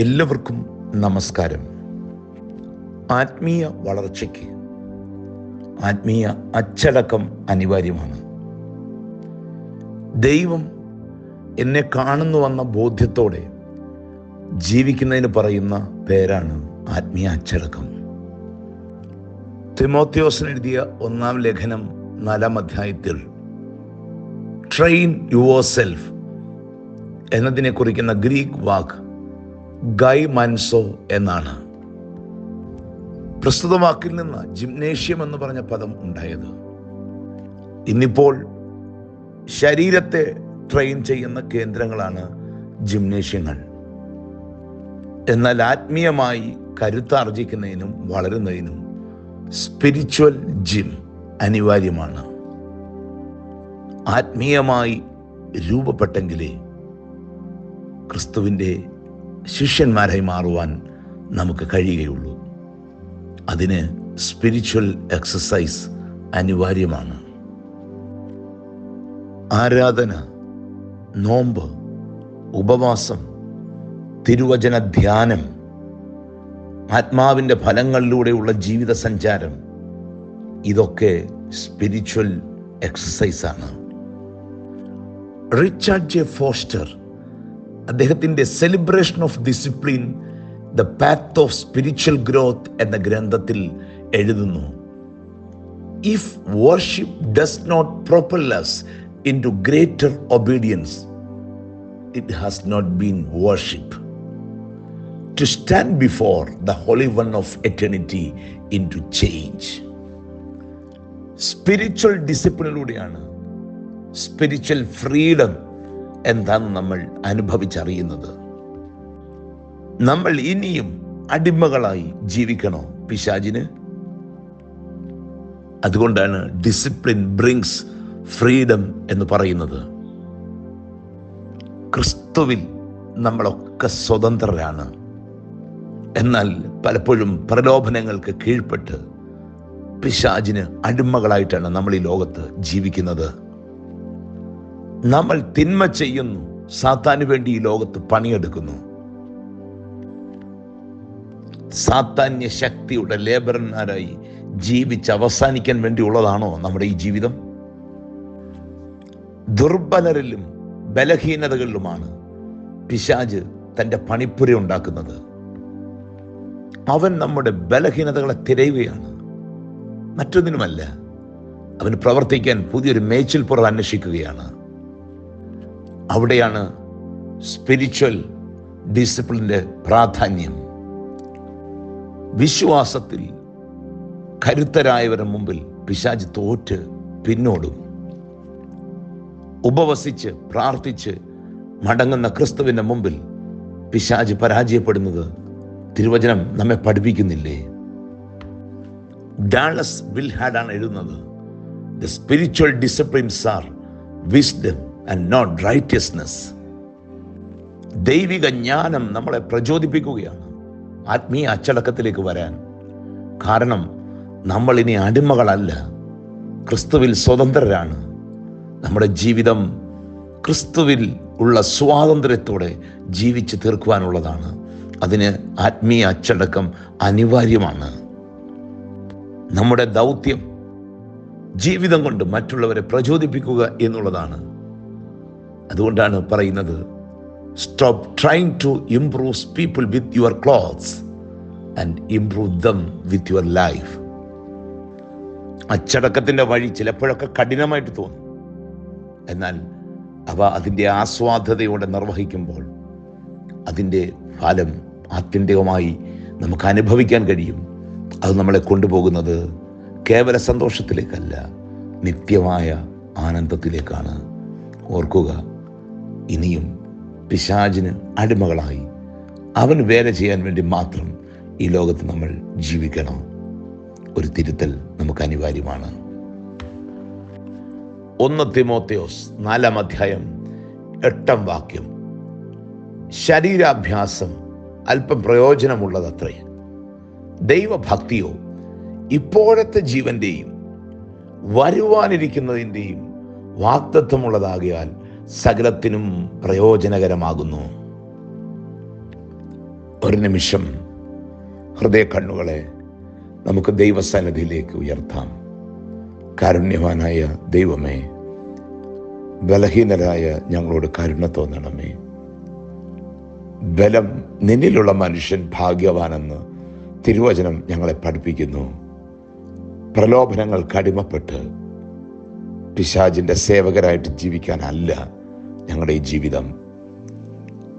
എല്ലാവർക്കും നമസ്കാരം. ആത്മീയ വളർച്ചയ്ക്ക് ആത്മീയ അച്ചടക്കം അനിവാര്യമാണ്. ദൈവം എന്നെ കാണുന്നുവെന്ന ബോധ്യത്തോടെ ജീവിക്കുന്നതിന് പറയുന്ന പേരാണ് ആത്മീയ അച്ചടക്കം. തിമോത്യോസിന് എഴുതിയ ഒന്നാം ലേഖനം നാലാം അധ്യായത്തിൽ ട്രെയിൻ യുവർ സെൽഫ് എന്നതിനെ കുറിക്കുന്ന ഗ്രീക്ക് വാക്ക് ഗൈ മൻസോ എന്നാണ്. പ്രസ്തുത വാക്കിൽ നിന്ന് ജിംനേഷ്യം എന്ന് പറഞ്ഞ പദം ഉണ്ടായത്. ഇന്നിപ്പോൾ ശരീരത്തെ ട്രെയിൻ ചെയ്യുന്ന കേന്ദ്രങ്ങളാണ് ജിംനേഷ്യങ്ങൾ. എന്നാൽ ആത്മീയമായി കരുത്താർജിക്കുന്നതിനും വളരുന്നതിനും സ്പിരിച്വൽ ജിം അനിവാര്യമാണ്. ആത്മീയമായി രൂപപ്പെട്ടെങ്കിലേ ക്രിസ്തുവിന്റെ ശിഷ്യന്മാരായി മാറുവാൻ നമുക്ക് കഴിയുകയുള്ളൂ. അതിന് സ്പിരിച്വൽ എക്സസൈസ് അനിവാര്യമാണ്. ആരാധന നോമ്പ് ഉപവാസം തിരുവചന ധ്യാനം ആത്മാവിന്റെ ഫലങ്ങളിലൂടെയുള്ള ജീവിത സഞ്ചാരം ഇതൊക്കെ സ്പിരിച്വൽ എക്സസൈസാണ് റിച്ചാർഡ് ജെ ഫോസ്റ്റർ അദ്ദേഹത്തിൻ്റെ celebration of discipline the path of spiritual growth എന്ന ഗ്രന്ഥത്തിൽ എഴുതുന്നു if worship does not propel us into greater obedience it has not been worship to stand before the holy one of eternity in to change spiritual ഡിസിപ്ലിനിലൂടെയാണ് spiritual freedom എന്താണെന്ന് നമ്മൾ അനുഭവിച്ചറിയുന്നത്? നമ്മൾ ഇനിയും അടിമകളായി ജീവിക്കണോ പിശാജിന് അതുകൊണ്ടാണ് discipline brings freedom എന്ന് പറയുന്നത്. ക്രിസ്തുവിൽ നമ്മളൊക്കെ സ്വതന്ത്രരാണ്. എന്നാൽ പലപ്പോഴും പ്രലോഭനങ്ങൾക്ക് കീഴ്പ്പെട്ട് പിശാജിന് അടിമകളായിട്ടാണ് നമ്മൾ ഈ ലോകത്ത് ജീവിക്കുന്നത്. നമ്മൾ തിന്മ ചെയ്യുന്നു. സാത്താന് വേണ്ടി ഈ ലോകത്ത് പണിയെടുക്കുന്നു. സാത്താന്യ ശക്തിയുടെ ലേബറന്മാരായി ജീവിച്ച് അവസാനിക്കാൻ വേണ്ടി ഉള്ളതാണോ നമ്മുടെ ഈ ജീവിതം? ദുർബലരിലും ബലഹീനതകളിലുമാണ് പിശാജ് തന്റെ പണിപ്പുര ഉണ്ടാക്കുന്നത്. അവൻ നമ്മുടെ ബലഹീനതകളെ തിരയുകയാണ്. മറ്റൊന്നിനുമല്ല അവന് പ്രവർത്തിക്കാൻ പുതിയൊരു മേച്ചിൽപ്പുറം അന്വേഷിക്കുകയാണ്. അവിടെയാണ് സ്പിരിച്വൽ ഡിസിപ്ലിന്റെ പ്രാധാന്യം. വിശ്വാസത്തിൽ കരുത്തരായവരുടെ മുമ്പിൽ പിശാജ് തോറ്റ് പിന്നോടും. ഉപവസിച്ച് പ്രാർത്ഥിച്ച് മടങ്ങുന്ന ക്രിസ്തുവിന്റെ മുമ്പിൽ പിശാജ് പരാജയപ്പെടുന്നത് തിരുവചനം നമ്മെ പഠിപ്പിക്കുന്നില്ലേ? ഡാളസ് വിൽഹാഡാണ് എഴുതുന്നത്. The spiritual disciplines are wisdom and not righteousness ദൈവിക ജ്ഞാനം നമ്മളെ പ്രചോദിപ്പിക്കുകയാണ്. ആത്മീയ അച്ചടക്കത്തിലേക്ക് വരാൻ. കാരണം നമ്മൾ ഇനി അടിമകളല്ല. ക്രിസ്തുവിൽ സ്വതന്ത്രരാണ്. നമ്മുടെ ജീവിതം ക്രിസ്തുവിൽ ഉള്ള സ്വാതന്ത്ര്യത്തോടെ ജീവിച്ചു തീർക്കുവാനുള്ളതാണ്. അതിന് ആത്മീയ അച്ചടക്കം അനിവാര്യമാണ്. നമ്മുടെ ദൗത്യം ജീവിതം കൊണ്ട് മറ്റുള്ളവരെ പ്രചോദിപ്പിക്കുക എന്നുള്ളതാണ്. അതുകൊണ്ടാണ് പറയുന്നത് stop trying to improve people with your clothes and improve them with your life അച്ചടക്കത്തിന്റെ വഴി ചിലപ്പോഴൊക്കെ കഠിനമായിട്ട് തോന്നും. എന്നാൽ അവ അതിന്റെ ആസ്വാദ്യതയോടെ നിർവഹിക്കുമ്പോൾ അതിന്റെ ഫലം ആത്യന്തികമായി നമുക്ക് അനുഭവിക്കാൻ കഴിയും. അത് നമ്മളെ കൊണ്ടുപോകുന്നത് കേവല സന്തോഷത്തിലേക്കല്ല നിത്യമായ ആനന്ദത്തിലേക്കാണ്. ഓർക്കുക ഇനിയും പിശാചിന് അടിമകളായി. അവൻ വേല ചെയ്യാൻ വേണ്ടി മാത്രം ഈ ലോകത്ത് നമ്മൾ ജീവിക്കണം. ഒരു തിരുത്തൽ നമുക്ക് അനിവാര്യമാണ്. ഒന്ന് തിമോത്തിയോസ് നാലാം അധ്യായം എട്ടാം വാക്യം. ശരീരാഭ്യാസം അല്പം പ്രയോജനമുള്ളതത്രേ. ദൈവഭക്തിയോ ഇപ്പോഴത്തെ ജീവന്റെയും വരുവാനിരിക്കുന്നതിന്റെയും വാക്തത്വമുള്ളതാകിയാൽ സകലത്തിനും പ്രയോജനകരമാകുന്നു. ഒരു നിമിഷം ഹൃദയ കണ്ണുകളെ നമുക്ക് ദൈവസന്നിധിയിലേക്ക് ഉയർത്താം. കാരുണ്യവാനായ ദൈവമേ ബലഹീനരായ ഞങ്ങളോട് കരുണ തോന്നണമേ. ബലം നിന്നിലുള്ള മനുഷ്യൻ ഭാഗ്യവാനെന്ന് തിരുവചനം ഞങ്ങളെ പഠിപ്പിക്കുന്നു. പ്രലോഭനങ്ങൾക്ക് അടിമപ്പെട്ട് പിശാജിന്റെ സേവകരായിട്ട് ജീവിക്കാനല്ല ഞങ്ങളുടെ ഈ ജീവിതം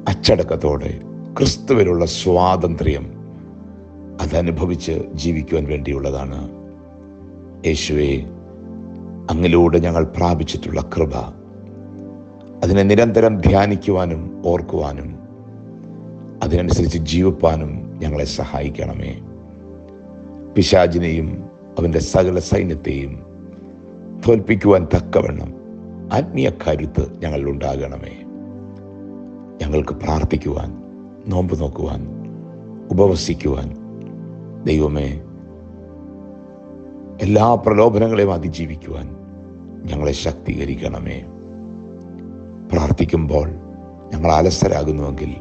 അച്ചടക്കത്തോടെ ക്രിസ്തുവിലുള്ള സ്വാതന്ത്ര്യം അതനുഭവിച്ച് ജീവിക്കുവാൻ വേണ്ടിയുള്ളതാണ്. യേശുവെ അങ്ങിലൂടെ ഞങ്ങൾ പ്രാപിച്ചിട്ടുള്ള കൃപ. അതിനെ നിരന്തരം ധ്യാനിക്കുവാനും ഓർക്കുവാനും അതിനനുസരിച്ച് ജീവിപ്പാനും ഞങ്ങളെ സഹായിക്കണമേ. പിശാജിനെയും അവന്റെ സകല സൈന്യത്തെയും തോൽപ്പിക്കുവാൻ തക്കവണ്ണം ആത്മീയ കരുത്ത് ഞങ്ങളിൽ ഉണ്ടാകണമേ ഞങ്ങൾക്ക് പ്രാർത്ഥിക്കുവാൻ നോമ്പ് നോക്കുവാൻ ഉപവസിക്കുവാൻ ദൈവമേ എല്ലാ പ്രലോഭനങ്ങളെയും അതിജീവിക്കുവാൻ ഞങ്ങളെ ശക്തീകരിക്കണമേ. പ്രാർത്ഥിക്കുമ്പോൾ ഞങ്ങൾ അലസരാകുന്നുവെങ്കിൽ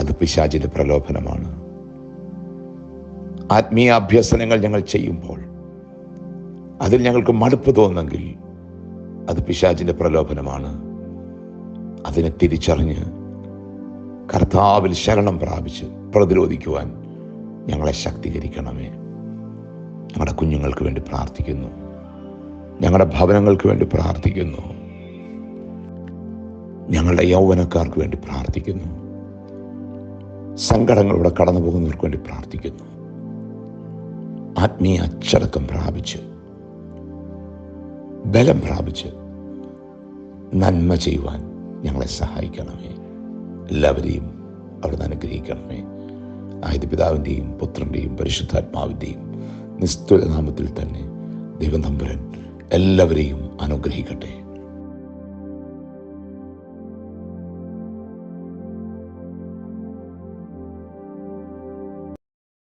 അത് പിശാചിന്റെ പ്രലോഭനമാണ്. ആത്മീയ അഭ്യസനങ്ങൾ ഞങ്ങൾ ചെയ്യുമ്പോൾ അതിൽ ഞങ്ങൾക്ക് മടുപ്പ് തോന്നുന്നെങ്കിൽ അത് പിശാചിന്റെ പ്രലോഭനമാണ്. അതിനെ തിരിച്ചറിഞ്ഞ് കർത്താവിൽ ശരണം പ്രാപിച്ച് പ്രതിരോധിക്കുവാൻ ഞങ്ങളെ ശക്തീകരിക്കണമേ. ഞങ്ങളുടെ കുഞ്ഞുങ്ങൾക്ക് വേണ്ടി പ്രാർത്ഥിക്കുന്നു. ഞങ്ങളുടെ ഭവനങ്ങൾക്ക് വേണ്ടി പ്രാർത്ഥിക്കുന്നു. ഞങ്ങളുടെ യൗവനക്കാർക്ക് വേണ്ടി പ്രാർത്ഥിക്കുന്നു. സങ്കടങ്ങളിലൂടെ കടന്നു പോകുന്നവർക്ക് വേണ്ടി പ്രാർത്ഥിക്കുന്നു. ആത്മീയ അച്ചടക്കം പ്രാപിച്ച് ബലം പ്രാപിച്ച് നന്മ ചെയ്യുവാൻ ഞങ്ങളെ സഹായിക്കണമേ. എല്ലാവരെയും അവിടുന്ന് അനുഗ്രഹിക്കണമേ. ആയത് പിതാവിന്റെയും പുത്രന്റെയും പരിശുദ്ധാത്മാവിന്റെയും നിസ്തുലനാമത്തിൽ തന്നെ ദൈവനമ്പുരൻ എല്ലാവരെയും അനുഗ്രഹിക്കട്ടെ.